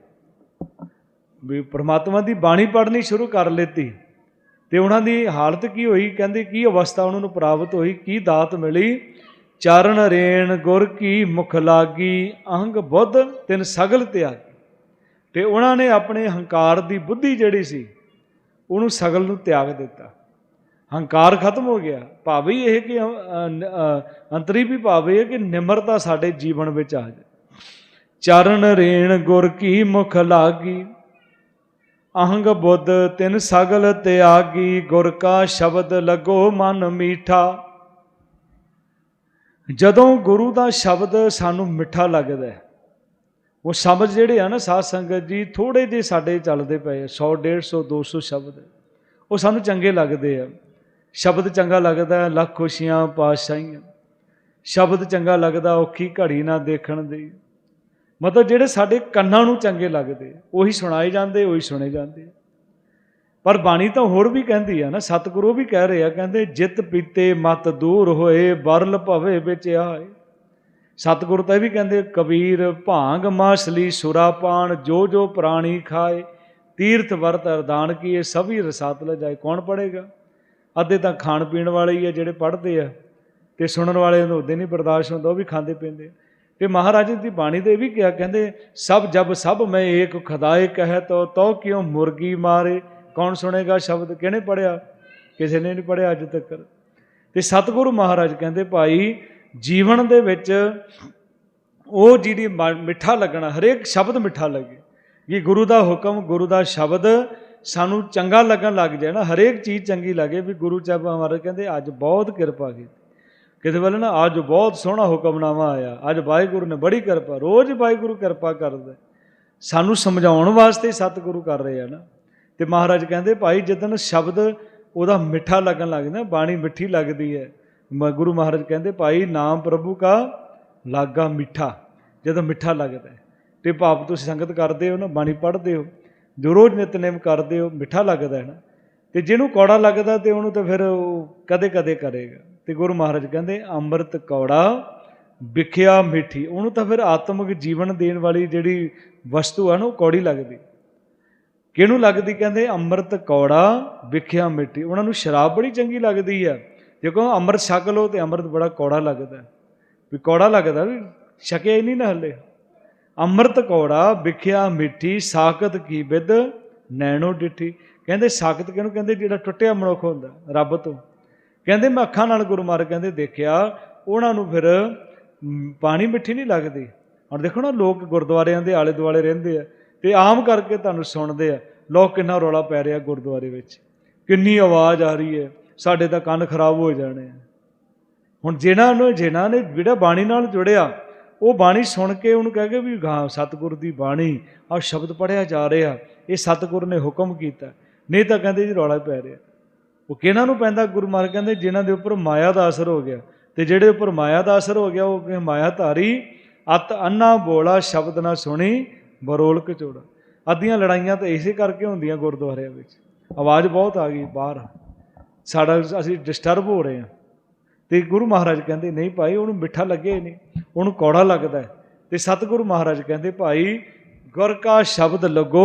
ਵੀ ਪ੍ਰਮਾਤਮਾ ਦੀ ਬਾਣੀ ਪੜ੍ਹਨੀ ਸ਼ੁਰੂ ਕਰ ਲਿੱਤੀ। ਤੇ ਉਹਨਾਂ ਦੀ ਹਾਲਤ ਕੀ ਹੋਈ? ਕਹਿੰਦੇ ਕੀ ਅਵਸਥਾ ਉਹਨਾਂ ਨੂੰ ਪ੍ਰਾਪਤ ਹੋਈ? ਕੀ ਦਾਤ ਮਿਲੀ? ਚਰਨ ਰੇਣ ਗੁਰ ਕੀ ਮੁਖ ਲਾਗੀ, ਅੰਗ ਬੁੱਧ ਤਿੰਨ ਸਗਲ ਤਿਆਗੀ। ਤੇ ਉਹਨਾਂ ਨੇ ਆਪਣੇ ਹੰਕਾਰ ਦੀ ਬੁੱਧੀ ਜਿਹੜੀ ਸੀ, ਉਹਨੂੰ ਸਗਲ ਨੂੰ ਤਿਆਗ ਦਿੱਤਾ। ਹੰਕਾਰ ਖਤਮ ਹੋ ਗਿਆ। ਭਾਵ ਹੀ ਇਹ ਕਿ ਅੰਤਰੀ ਵੀ ਭਾਵੇਂ ਹੈ ਕਿ ਨਿਮਰਤਾ ਸਾਡੇ ਜੀਵਨ ਵਿੱਚ ਆ ਜਾਏ। ਚਰਨ ਰੇਣ ਗੁਰ ਕੀ ਮੁਖ ਲਾਗੀ, ਅਹੰਗ ਬੁੱਧ ਤਿਨ ਸਗਲ ਤਿਆਗੀ, ਗੁਰ ਕਾ ਸ਼ਬਦ ਲੱਗੋ ਮਨ ਮੀਠਾ। ਜਦੋਂ ਗੁਰੂ ਦਾ ਸ਼ਬਦ ਸਾਨੂੰ ਮਿੱਠਾ ਲੱਗਦਾ ਹੈ, ਉਹ ਸ਼ਬਦ ਜਿਹੜੇ ਆ ਨਾ ਸਾਧ ਸੰਗਤ ਜੀ ਥੋੜੇ ਜਿਹੇ ਸਾਡੇ ਚੱਲਦੇ ਪਏ ਆ 100 150 200 ਸ਼ਬਦ, ਉਹ ਸਾਨੂੰ ਚੰਗੇ ਲੱਗਦੇ ਆ। ਸ਼ਬਦ ਚੰਗਾ ਲੱਗਦਾ, ਲੱਖ ਖੁਸ਼ੀਆਂ ਪਾਤਸ਼ਾਹੀਆਂ। ਸ਼ਬਦ ਚੰਗਾ ਲੱਗਦਾ, ਔਖੀ ਘੜੀ ਨਾ ਦੇਖਣ ਦੀ। ਮਤਲਬ ਜਿਹੜੇ ਸਾਡੇ ਕੰਨਾਂ ਨੂੰ ਚੰਗੇ ਲੱਗਦੇ, ਉਹੀ ਸੁਣਾਏ ਜਾਂਦੇ, ਉਹੀ ਸੁਣੇ ਜਾਂਦੇ। ਪਰ ਬਾਣੀ ਤਾਂ ਹੋਰ ਵੀ ਕਹਿੰਦੀ ਆ ਨਾ, ਸਤਿਗੁਰੂ ਵੀ ਕਹਿ ਰਹੇ ਆ, ਕਹਿੰਦੇ, ਜਿਤ ਪੀਤੇ ਮਤ ਦੂਰ ਹੋਏ ਬਰਲ ਭਵੇ ਵਿੱਚ ਆਏ। ਸਤਿਗੁਰੂ ਤਾਂ ਇਹ ਵੀ ਕਹਿੰਦੇ, ਕਬੀਰ ਭਾਂਗ ਮਾਸਲੀ ਸੁਰਾਪਾਨ ਜੋ ਜੋ ਪ੍ਰਾਣੀ ਖਾਏ, ਤੀਰਥ ਵਰਤ ਅਰਦਾਨ ਕੀਏ, ਸਭੀ ਰਸਾਤ ਲੈ ਜਾਏ ਕੌਣ ਪੜੇਗਾ ਅੱਧੇ ਤਾਂ ਖਾਣ ਪੀਣ ਵਾਲੇ ਹੀ ਆ ਜਿਹੜੇ ਪੜ੍ਹਦੇ ਆ ਤੇ ਸੁਣਨ ਵਾਲੇ ਨੂੰ ਉਹਦੇ ਨਹੀਂ ਬਰਦਾਸ਼ਤ ਹੁੰਦਾ, ਉਹ ਵੀ ਖਾਂਦੇ ਪੀਂਦੇ ਆ। ਤੇ ਮਹਾਰਾਜ ਦੀ ਬਾਣੀ ਦੇ ਇਹ ਵੀ ਕਿਹਾ, ਕਹਿੰਦੇ, ਸਭ ਜਬ ਸਭ ਮੈਂ ਏਕ ਖੁਦਾਏ ਕਹੈ ਤੋ ਤੋ ਕਿਉ ਮੁਰਗੀ ਮਾਰੇ? ਕੌਣ ਸੁਣੇਗਾ ਸ਼ਬਦ? ਕਿਹਨੇ ਪੜਿਆ ਕਿਸੇ ਨੇ ਨਹੀਂ ਪੜਿਆ ਅੱਜ ਤੱਕ। ਤੇ ਸਤਿਗੁਰੂ ਮਹਾਰਾਜ ਕਹਿੰਦੇ, ਭਾਈ, ਜੀਵਨ ਦੇ ਵਿੱਚ ਉਹ ਜਿਹੜੀ ਮ- ਮਿੱਠਾ ਲੱਗਣਾ, ਹਰੇਕ ਸ਼ਬਦ ਮਿੱਠਾ ਲੱਗੇ। ਕਿ ਗੁਰੂ ਦਾ ਹੁਕਮ, ਗੁਰੂ ਦਾ ਸ਼ਬਦ ਸਾਨੂੰ ਚੰਗਾ ਲੱਗਣ ਲੱਗ ਜਾਏ ਨਾ, ਹਰੇਕ ਚੀਜ਼ ਚੰਗੀ ਲੱਗੇ, ਵੀ ਗੁਰੂ ਸਾਹਿਬ ਮਹਾਰਾਜ ਕਹਿੰਦੇ, ਅੱਜ ਬਹੁਤ ਕਿਰਪਾ ਕੀਤੀ। ਕਿਤੇ ਵੇਲੇ ਨਾ ਅੱਜ ਬਹੁਤ ਸੋਹਣਾ ਹੁਕਮਨਾਮਾ ਆਇਆ। ਅੱਜ ਵਾਹਿਗੁਰੂ ਨੇ ਬੜੀ ਕਿਰਪਾ, ਰੋਜ਼ ਵਾਹਿਗੁਰੂ ਕਿਰਪਾ ਕਰਦਾ ਸਾਨੂੰ ਸਮਝਾਉਣ ਵਾਸਤੇ ਸਤਿਗੁਰੂ ਕਰ ਰਹੇ ਆ ਨਾ। ਤੇ ਮਹਾਰਾਜ ਕਹਿੰਦੇ, ਭਾਈ ਜਦੋਂ ਸ਼ਬਦ ਉਹਦਾ ਮਿੱਠਾ ਲੱਗਣ ਲੱਗਦਾ ਬਾਣੀ ਮਿੱਠੀ ਲੱਗਦੀ ਹੈ, ਮ- ਗੁਰੂ ਮਹਾਰਾਜ ਕਹਿੰਦੇ, ਭਾਈ, ਨਾਮ ਪ੍ਰਭੂ ਕਾ ਲਾਗਾ ਮਿੱਠਾ, ਜਦੋਂ ਮਿੱਠਾ ਲੱਗਦਾ ਹੈ। ਤੇ ਭਾਵ ਤੁਸੀਂ ਸੰਗਤ ਕਰਦੇ ਹੋ ਨਾ, ਬਾਣੀ ਪੜ੍ਹਦੇ ਹੋ ਜੋ ਰੋਜ਼ ਨਿਤਨੇਮ ਕਰਦੇ ਹੋ, ਮਿੱਠਾ ਲੱਗਦਾ ਹੈ ਨਾ, ਤੇ ਜਿਹਨੂੰ ਕੌੜਾ ਲੱਗਦਾ ਤੇ ਉਹਨੂੰ ਤਾਂ ਫਿਰ ਉਹ ਕਦੇ ਕਦੇ ਕਰੇਗਾ। ਤੇ ਗੁਰੂ ਮਹਾਰਾਜ ਕਹਿੰਦੇ, ਅੰਮ੍ਰਿਤ ਕੌੜਾ, ਵਿਖਿਆ ਮਿੱਠੀ। ਉਹਨੂੰ ਤਾਂ ਫਿਰ ਆਤਮਿਕ ਜੀਵਨ ਦੇਣ ਵਾਲੀ ਜਿਹੜੀ ਵਸਤੂ ਆ ਨਾ, ਉਹ ਕੌੜੀ ਲੱਗਦੀ। ਕਿਹਨੂੰ ਲੱਗਦੀ ਕਹਿੰਦੇ, ਅੰਮ੍ਰਿਤ ਕੌੜਾ, ਵਿਖਿਆ ਮਿੱਠੀ। ਉਹਨਾਂ ਨੂੰ ਸ਼ਰਾਬ ਬੜੀ ਚੰਗੀ ਲੱਗਦੀ ਆ। ਜੇ ਕੋ ਅੰਮ੍ਰਿਤ ਛਕ ਲਓ ਤੇ ਅੰਮ੍ਰਿਤ ਬੜਾ ਕੌੜਾ ਲੱਗਦਾ। ਵੀ ਕੌੜਾ ਲੱਗਦਾ ਵੀ ਛਕਿਆ ਹੀ ਨਹੀਂ ਨਾ ਹਲੇ। ਅੰਮ੍ਰਿਤ ਕੌੜਾ, ਵਿਖਿਆ ਮਿੱਠੀ, ਸਾਖਤ ਕੀ ਵਿਦ, ਨੈਣੋ ਡਿਠੀ। ਕਹਿੰਦੇ ਸਾਖਤ ਕਿਹਨੂੰ ਕਹਿੰਦੇ? ਜਿਹੜਾ ਟੁੱਟਿਆ ਮਨੁੱਖ ਹੁੰਦਾ, ਰੱਬ ਤੋਂ। ਕਹਿੰਦੇ ਮੈਂ ਅੱਖਾਂ ਨਾਲ ਗੁਰੂ ਮਹਾਰਾਜ ਕਹਿੰਦੇ ਦੇਖਿਆ, ਉਹਨਾਂ ਨੂੰ ਫਿਰ ਪਾਣੀ ਮਿੱਠੀ ਨਹੀਂ ਲੱਗਦੀ। ਹੁਣ ਦੇਖੋ ਨਾ, ਲੋਕ ਗੁਰਦੁਆਰਿਆਂ ਦੇ ਆਲੇ ਦੁਆਲੇ ਰਹਿੰਦੇ ਆ ਤੇ ਆਮ ਕਰਕੇ ਤੁਹਾਨੂੰ ਸੁਣਦੇ ਆ ਲੋਕ ਕਿੰਨਾ ਰੌਲਾ ਪੈ ਰਿਹਾ ਗੁਰਦੁਆਰੇ ਵਿੱਚ। ਕਿੰਨੀ ਆਵਾਜ਼ ਆ ਰਹੀ ਹੈ, ਸਾਡੇ ਤਾਂ ਕੰਨ ਖਰਾਬ ਹੋ ਜਾਣੇ ਆ। ਹੁਣ ਜਿਨ੍ਹਾਂ ਨੂੰ, ਜਿਨ੍ਹਾਂ ਨੇ ਜਿਹੜਾ ਬਾਣੀ ਨਾਲ ਜੁੜਿਆ ਉਹ ਬਾਣੀ ਸੁਣ ਕੇ ਉਹਨੂੰ ਕਹਿ ਕੇ ਵੀ ਹਾਂ ਸਤਿਗੁਰ ਦੀ ਬਾਣੀ ਆ ਸ਼ਬਦ ਪੜਿਆ ਜਾ ਰਿਹਾ, ਇਹ ਸਤਿਗੁਰ ਨੇ ਹੁਕਮ ਕੀਤਾ। ਨਹੀਂ ਤਾਂ ਕਹਿੰਦੇ ਜੀ ਰੌਲਾ ਪੈ ਰਿਹਾ। ਉਹ ਕਿਹਨਾਂ ਨੂੰ ਪੈਂਦਾ? ਗੁਰੂ ਮਹਾਰਾਜ ਕਹਿੰਦੇ, ਜਿਨ੍ਹਾਂ ਦੇ ਉੱਪਰ ਮਾਇਆ ਦਾ ਅਸਰ ਹੋ ਗਿਆ। ਤੇ ਜਿਹੜੇ ਉੱਪਰ ਮਾਇਆ ਦਾ ਅਸਰ ਹੋ ਗਿਆ, ਉਹ ਕਹੇ ਮਾਇਆ ਧਾਰੀ, ਅਤ ਅੰਨਾ ਬੋਲਾ ਸ਼ਬਦ ਨਾ ਸੁਣੀ ਬਰੋਲ ਕਚੋੜਾ ਅੱਧੀਆਂ ਲੜਾਈਆਂ ਤਾਂ ਇਸੇ ਕਰਕੇ ਹੁੰਦੀਆਂ ਗੁਰਦੁਆਰਿਆਂ ਵਿੱਚ। ਆਵਾਜ਼ ਬਹੁਤ ਆ ਗਈ ਬਾਹਰ। ਸਾਡਾ, ਅਸੀਂ ਡਿਸਟਰਬ ਹੋ ਰਹੇ ਹਾਂ। ਤੇ ਗੁਰੂ ਮਹਾਰਾਜ ਕਹਿੰਦੇ, ਨਹੀਂ ਭਾਈ, ਉਹਨੂੰ ਮਿੱਠਾ ਲੱਗੇ ਨਹੀਂ, ਉਹਨੂੰ ਕੌੜਾ ਲੱਗਦਾ ਹੈ। ਤੇ ਸਤਿਗੁਰੂ ਮਹਾਰਾਜ ਕਹਿੰਦੇ, ਭਾਈ, ਗੁਰ ਕਾ ਸ਼ਬਦ ਲੱਗੋ,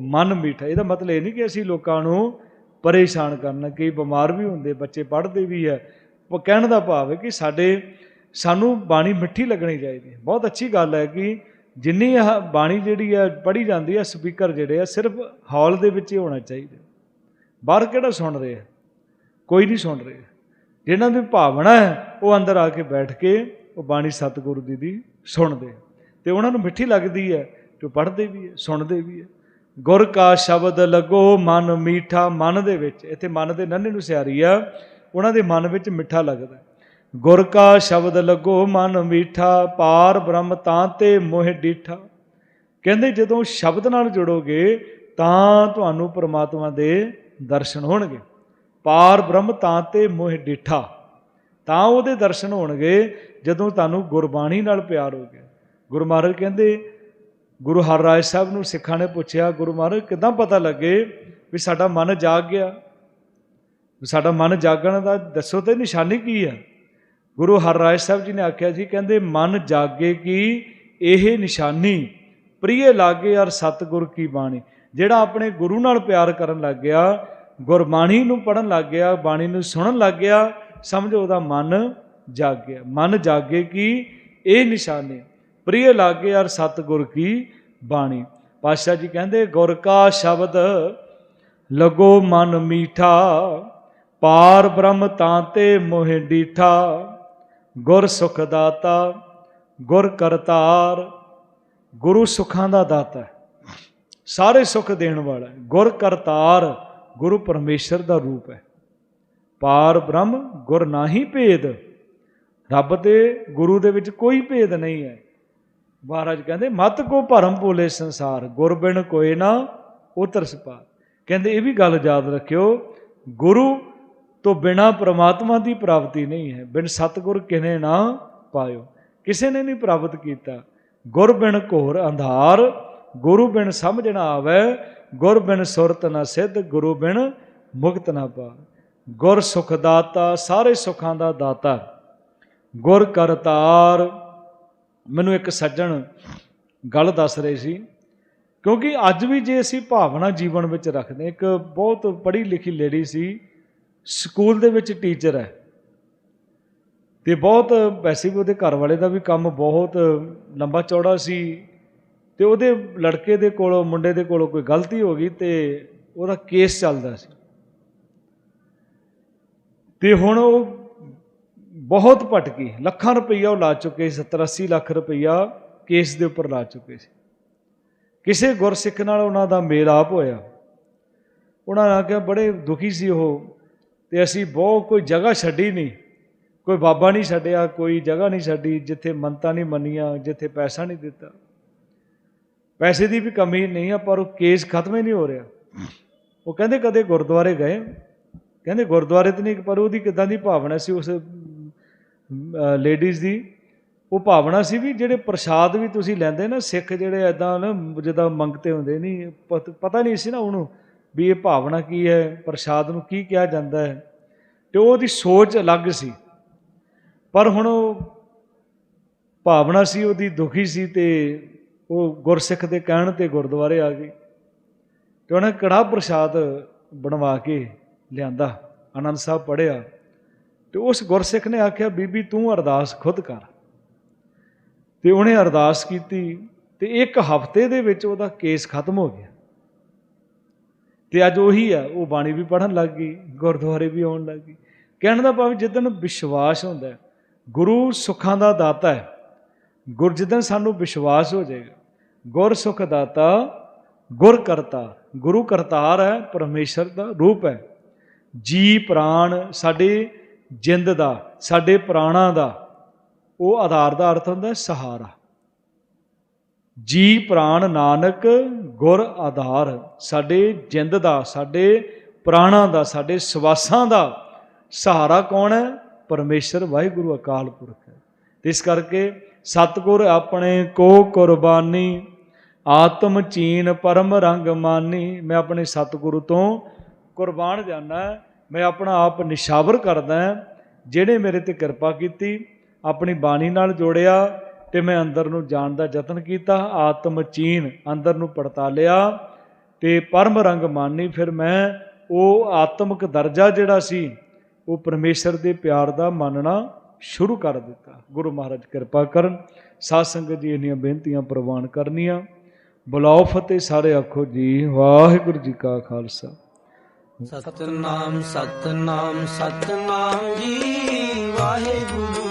ਮਨ ਮੀਠਾ। ਇਹਦਾ ਮਤਲਬ ਇਹ ਨਹੀਂ ਕਿ ਅਸੀਂ ਲੋਕਾਂ ਨੂੰ ਪਰੇਸ਼ਾਨ ਕਰਨਾ, ਕਈ ਬਿਮਾਰ ਵੀ ਹੁੰਦੇ, ਬੱਚੇ ਪੜ੍ਹਦੇ ਵੀ ਹੈ। ਕਹਿਣ ਦਾ ਭਾਵ ਹੈ ਕਿ ਸਾਡੇ, ਸਾਨੂੰ ਬਾਣੀ ਮਿੱਠੀ ਲੱਗਣੀ ਚਾਹੀਦੀ ਹੈ। ਬਹੁਤ ਅੱਛੀ ਗੱਲ ਹੈ ਕਿ ਜਿੰਨੀ ਇਹ ਬਾਣੀ ਜਿਹੜੀ ਹੈ, ਪੜ੍ਹੀ ਜਾਂਦੀ ਹੈ, ਸਪੀਕਰ ਜਿਹੜੇ ਆ, ਸਿਰਫ ਹਾਲ ਦੇ ਵਿੱਚ ਹੀ ਹੋਣਾ ਚਾਹੀਦਾ। ਬਾਹਰ ਕਿਹੜਾ ਸੁਣ ਰਿਹਾ ਕੋਈ ਨਹੀਂ ਸੁਣ ਰਿਹਾ। ਜਿਨ੍ਹਾਂ ਦੀ ਭਾਵਨਾ ਹੈ, ਉਹ ਅੰਦਰ ਆ ਕੇ ਬੈਠ ਕੇ ਉਹ ਬਾਣੀ ਸਤਿਗੁਰੂ ਦੀ ਦੀ ਸੁਣਦੇ। ਤੇ ਉਹਨਾਂ ਨੂੰ ਮਿੱਠੀ ਲੱਗਦੀ ਹੈ ਤੇ ਉਹ ਪੜ੍ਹਦੇ ਵੀ ਹੈ, ਸੁਣਦੇ ਵੀ ਹੈ। ਗੁਰ ਕਾ ਸ਼ਬਦ ਲੱਗੋ ਮਨ ਮੀਠਾ, ਮਨ ਦੇ ਵਿੱਚ, ਇੱਥੇ ਮਨ ਦੇ ਨੰਨੇ ਨੂੰ ਸਿਆਰੀ ਆ, ਉਹਨਾਂ ਦੇ ਮਨ ਵਿੱਚ ਮਿੱਠਾ ਲੱਗਦਾ। ਗੁਰ ਕਾ ਸ਼ਬਦ ਲੱਗੋ ਮਨ ਮੀਠਾ, ਪਾਰ ਬ੍ਰਹਮ ਤਾਂ ਤੇ ਮੋਹ ਡੀਠਾ। ਕਹਿੰਦੇ ਜਦੋਂ ਸ਼ਬਦ ਨਾਲ ਜੁੜੋਗੇ, ਤਾਂ ਤੁਹਾਨੂੰ ਪਰਮਾਤਮਾ ਦੇ ਦਰਸ਼ਨ ਹੋਣਗੇ। ਪਾਰ ਬ੍ਰਹਮ ਤਾਂ ਤੇ ਮੋਹ ਡਿਠਾ, ਤਾਂ ਉਹਦੇ ਦਰਸ਼ਨ ਹੋਣਗੇ ਜਦੋਂ ਤੁਹਾਨੂੰ ਗੁਰਬਾਣੀ ਨਾਲ ਪਿਆਰ ਹੋ ਗਿਆ। ਗੁਰੂ ਮਹਾਰਾਜ ਕਹਿੰਦੇ, ਗੁਰੂ ਹਰਰਾਜ ਸਾਹਿਬ ਨੂੰ ਸਿੱਖਾਂ ਨੇ ਪੁੱਛਿਆ, ਗੁਰੂ ਮਹਾਰਾਜ ਕਿਦਾਂ ਪਤਾ ਲੱਗੇ ਵੀ ਸਾਡਾ ਮਨ ਜਾਗ ਗਿਆ? ਸਾਡਾ ਮਨ ਜਾਗਣ ਦਾ ਦੱਸੋ ਤੇ ਨਿਸ਼ਾਨੀ ਕੀ ਆ ਗੁਰੂ ਹਰਰਾਜ ਸਾਹਿਬ ਜੀ ਨੇ ਆਖਿਆ ਜੀ, ਕਹਿੰਦੇ ਮਨ ਜਾਗੇ ਕੀ, ਇਹ ਨਿਸ਼ਾਨੀ, ਪ੍ਰਿਯ ਲਾਗੇ ਔਰ ਸਤਿਗੁਰ ਕੀ ਬਾਣੀ। ਜਿਹੜਾ ਆਪਣੇ ਗੁਰੂ ਨਾਲ ਪਿਆਰ ਕਰਨ ਲੱਗ ਗਿਆ ਗੁਰਬਾਣੀ ਨੂੰ ਪੜਨ ਲੱਗ ਗਿਆ, ਬਾਣੀ ਨੂੰ ਸੁਣਨ ਲੱਗ ਗਿਆ, ਸਮਝੋ ਉਹਦਾ ਮਨ ਜਾਗ। ਗਿਆ ਮਨ ਜਾਗੇ ਕਿ? ਇਹ ਨਿਸ਼ਾਨੇ। ਪ੍ਰਿਯ ਲਾਗੇ ਔਰ ਸਤਿਗੁਰ ਕੀ ਬਾਣੀ। ਪਾਤਸ਼ਾਹ ਜੀ ਕਹਿੰਦੇ, ਗੁਰ ਕਾ ਸ਼ਬਦ ਲਗੋ ਮਨ ਮੀਠਾ, ਪਾਰ ਬ੍ਰਹਮ ਤਾਂ ਤੇ ਮੋਹਿ ਡੀਠਾ, ਗੁਰ ਸੁਖ ਦਾਤਾ, ਗੁਰ ਕਰਤਾਰ। ਗੁਰੂ ਸੁਖਾਂ ਦਾ ਦਾਤਾ ਸਾਰੇ ਸੁਖ ਦੇਣ ਵਾਲਾ ਗੁਰ ਕਰਤਾਰ ਗੁਰੂ ਪਰਮੇਸ਼ਰ ਦਾ ਰੂਪ ਹੈ। ਪਾਰ ਬ੍ਰਹਮ, ਗੁਰ ਨਾਹੀ ਭੇਦ। ਰੱਬ ਤੇ ਗੁਰੂ ਦੇ ਵਿੱਚ ਕੋਈ ਭੇਦ ਨਹੀਂ ਹੈ। ਮਹਾਰਾਜ ਕਹਿੰਦੇ, ਮਤ ਕੋ ਭਰਮ ਭੋਲੇ ਸੰਸਾਰ, ਗੁਰ ਬਿਨ ਕੋਏ ਨਾ ਉਤਰ ਸਪਾ ਕਹਿੰਦੇ, ਇਹ ਵੀ ਗੱਲ ਯਾਦ ਰੱਖਿਓ, ਗੁਰੂ ਤੋਂ ਬਿਨਾ ਪ੍ਰਮਾਤਮਾ ਦੀ ਪ੍ਰਾਪਤੀ ਨਹੀਂ ਹੈ। ਬਿਨ ਸਤਗੁਰ ਕਿਨੇ ਨਾ ਪਾਇਓ। ਕਿਸੇ ਨੇ ਨਹੀਂ ਪ੍ਰਾਪਤ ਕੀਤਾ। ਗੁਰ ਬਿਨ ਘੋਰ ਅੰਧਾਰ, ਗੁਰੂ ਬਿਨ ਸਮਝਣਾ ਆਵੇ ਗੁਰ ਬਿਨ ਸੁਰਤ ਨਾ ਸਿੱਧ ਗੁਰੂ ਬਿਨ ਮੁਕਤ ਨਾ ਪਾ। ਗੁਰ ਸੁਖ ਦਾਤਾ, ਸਾਰੇ ਸੁਖਾਂ ਦਾ ਦਾਤਾ। ਗੁਰ ਕਰਤਾਰ ਮੈਨੂੰ ਇੱਕ ਸੱਜਣ ਗੱਲ ਦੱਸ ਰਹੇ ਸੀ, ਕਿਉਂਕਿ ਅੱਜ ਵੀ ਜੇ ਅਸੀਂ ਭਾਵਨਾ ਜੀਵਨ ਵਿੱਚ ਰੱਖਦੇ ਇੱਕ ਬਹੁਤ ਪੜ੍ਹੀ ਲਿਖੀ ਲੇਡੀ ਸੀ, ਸਕੂਲ ਦੇ ਵਿੱਚ ਟੀਚਰ ਹੈ। ਤੇ ਬਹੁਤ ਵੈਸੇ ਵੀ ਉਹਦੇ ਘਰ ਵਾਲੇ ਦਾ ਵੀ ਕੰਮ ਬਹੁਤ ਲੰਬਾ ਚੌੜਾ ਸੀ ਤੇ ਉਹਦੇ ਲੜਕੇ ਦੇ ਕੋਲੋਂ, ਮੁੰਡੇ ਦੇ ਕੋਲੋਂ ਕੋਈ ਗਲਤੀ ਹੋ ਗਈ ਤੇ ਉਹਦਾ ਕੇਸ ਚੱਲਦਾ ਸੀ। ਤੇ ਹੁਣ ਉਹ ਬਹੁਤ ਭਟਕੀ, ਲੱਖਾਂ ਰੁਪਈਆ ਉਹ ਲਾ ਚੁੱਕੇ ਸੀ 70 80 ਲੱਖ ਰੁਪਈਆ ਕੇਸ ਦੇ ਉੱਪਰ ਲਾ ਚੁੱਕੇ ਸੀ। ਕਿਸੇ ਗੁਰਸਿੱਖ ਨਾਲ ਉਹਨਾਂ ਦਾ ਮੇਲਾਪ ਹੋਇਆ। ਉਹਨਾਂ ਨੇ ਕਿਹਾ ਬੜੇ ਦੁਖੀ ਸੀ ਉਹ ਤੇ ਅਸੀਂ ਬਹੁਤ ਕੋਈ ਜਗ੍ਹਾ ਛੱਡੀ ਨਹੀਂ, ਕੋਈ ਬਾਬਾ ਨਹੀਂ ਛੱਡਿਆ, ਕੋਈ ਜਗ੍ਹਾ ਨਹੀਂ ਛੱਡੀ, ਜਿੱਥੇ ਮੰਤਾਂ ਨਹੀਂ ਮੰਨੀਆਂ, ਜਿੱਥੇ ਪੈਸਾ ਨਹੀਂ ਦਿੱਤਾ। ਪੈਸੇ ਦੀ ਵੀ ਕਮੀ ਨਹੀਂ ਆ, ਪਰ ਉਹ ਕੇਸ ਖਤਮ ਹੀ ਨਹੀਂ ਹੋ ਰਿਹਾ। ਉਹ ਕਹਿੰਦੇ ਕਦੇ ਗੁਰਦੁਆਰੇ ਗਏ। ਕਹਿੰਦੇ ਗੁਰਦੁਆਰੇ ਤੇ ਨਹੀਂ, ਪਰ ਉਹਦੀ ਕਿਦਾਂ ਦੀ ਭਾਵਨਾ ਸੀ ਉਸ ਲੇਡੀਜ਼ ਦੀ? ਉਹ ਭਾਵਨਾ ਸੀ ਵੀ ਜਿਹੜੇ ਪ੍ਰਸ਼ਾਦ ਵੀ ਤੁਸੀਂ ਲੈਂਦੇ ਨਾ, ਸਿੱਖ ਜਿਹੜੇ ਐਦਾਂ ਨਾ, ਜਿੱਦਾਂ ਮੰਗਤੇ ਹੁੰਦੇ ਨਹੀਂ ਪਤ- ਪਤਾ ਨਹੀਂ ਸੀ ਨਾ ਉਹਨੂੰ ਵੀ ਇਹ ਭਾਵਨਾ ਕੀ ਹੈ, ਪ੍ਰਸ਼ਾਦ ਨੂੰ ਕੀ ਕਿਹਾ ਜਾਂਦਾ ਹੈ। ਤੇ ਉਹਦੀ ਸੋਚ ਅਲੱਗ ਸੀ। ਪਰ ਹੁਣ ਉਹ ਭਾਵਨਾ ਸੀ, ਉਹਦੀ ਦੁਖੀ ਸੀ ਤੇ ਉਹ ਗੁਰਸਿੱਖ ਦੇ ਕਹਿਣ ਤੇ ਗੁਰਦੁਆਰੇ ਆ ਗਈ ਤੇ ਉਹਨੇ ਕੜਾ ਪ੍ਰਸ਼ਾਦ ਬਣਵਾ ਕੇ ਲਿਆਂਦਾ, ਆਨੰਦ ਸਾਹਿਬ ਪੜਿਆ ਤੇ ਉਸ ਗੁਰਸਿੱਖ ਨੇ ਆਖਿਆ, ਬੀਬੀ, ਤੂੰ ਅਰਦਾਸ ਖੁਦ ਕਰ। ਤੇ ਉਹਨੇ ਅਰਦਾਸ ਕੀਤੀ ਤੇ ਇੱਕ ਹਫ਼ਤੇ ਦੇ ਵਿੱਚ ਉਹਦਾ ਕੇਸ ਖਤਮ ਹੋ ਗਿਆ। ਤੇ ਅੱਜ ਉਹੀ ਆ, ਉਹ ਬਾਣੀ ਵੀ ਪੜਨ ਲੱਗ ਗਈ, ਗੁਰਦੁਆਰੇ ਵੀ ਆਉਣ ਲੱਗ ਗਈ। ਕਹਿਣ ਦਾ ਭਾਵ ਜਿੱਦਨ ਵਿਸ਼ਵਾਸ ਹੁੰਦਾ ਗੁਰੂ ਸੁੱਖਾਂ ਦਾ ਦਾਤਾ ਹੈ, ਗੁਰ ਜਿੱਦਨ ਸਾਨੂੰ ਵਿਸ਼ਵਾਸ ਹੋ ਜਾਏਗਾ ਗੁਰ ਸੁਖ ਦਾਤਾ, ਗੁਰ ਕਰਤਾ। ਗੁਰੂ ਕਰਤਾਰ ਹੈ, ਪਰਮੇਸ਼ਰ ਦਾ ਰੂਪ ਹੈ। ਜੀ ਪ੍ਰਾਣ ਸਾਡੇ ਜਿੰਦ ਦਾ, ਸਾਡੇ ਪ੍ਰਾਣਾਂ ਦਾ, ਉਹ ਆਧਾਰ ਦਾ ਅਰਥ ਹੁੰਦਾ ਸਹਾਰਾ। ਜੀ ਪ੍ਰਾਣ ਨਾਨਕ, ਗੁਰ ਆਧਾਰ। ਸਾਡੇ ਜਿੰਦ ਦਾ, ਸਾਡੇ ਪ੍ਰਾਣਾਂ ਦਾ, ਸਾਡੇ ਸਵਾਸਾਂ ਦਾ ਸਹਾਰਾ ਕੌਣ ਹੈ? ਪਰਮੇਸ਼ਰ ਵਾਹਿਗੁਰੂ ਅਕਾਲ ਪੁਰਖ ਹੈ। ਇਸ ਕਰਕੇ ਸਤਿਗੁਰ ਆਪਣੇ ਕੋ ਕੁਰਬਾਨੀ ਆਤਮ ਚੀਨ ਪਰਮ ਰੰਗ ਮਾਨੀ, ਮੈਂ ਆਪਣੇ ਸਤਿਗੁਰੂ ਤੋਂ ਕੁਰਬਾਨ ਜਾਣਾ ਮੈਂ ਆਪਣਾ ਆਪ ਨਿਸ਼ਾਵਰ ਕਰਦਾ ਜਿਹੜੇ ਮੇਰੇ ਤੇ ਕਿਰਪਾ ਕੀਤੀ, ਆਪਣੀ ਬਾਣੀ ਨਾਲ ਜੋੜਿਆ ਤੇ ਮੈਂ ਅੰਦਰ ਨੂੰ ਜਾਣ ਦਾ ਯਤਨ ਕੀਤਾ, ਆਤਮ ਚੀਨ ਅੰਦਰ ਨੂੰ ਪੜਤਾਲਿਆ ਤੇ ਪਰਮ ਰੰਗ ਮਾਨੀ, ਫਿਰ ਮੈਂ ਉਹ ਆਤਮਿਕ ਦਰਜਾ ਜਿਹੜਾ ਸੀ, ਉਹ ਪਰਮੇਸ਼ਰ ਦੇ ਪਿਆਰ ਦਾ ਮੰਨਣਾ ਸ਼ੁਰੂ ਕਰ ਦਿੱਤਾ। ਗੁਰੂ ਮਹਾਰਾਜ ਕਿਰਪਾ ਕਰਨ, ਸਾਧ ਸੰਗਤ ਜੀ ਇਹਨੀਆਂ ਬੇਨਤੀਆਂ ਪ੍ਰਵਾਨ ਕਰਨੀਆਂ। ਬੁਲਾਓ ਫਤਿਹ ਸਾਰੇ ਆਖੋ ਜੀ ਵਾਹਿਗੁਰੂ ਜੀ ਕਾ ਖਾਲਸਾ। ਸਤਨਾਮ ਸਤਨਾਮ ਸਤਨਾਮ ਜੀ ਵਾਹਿਗੁਰੂ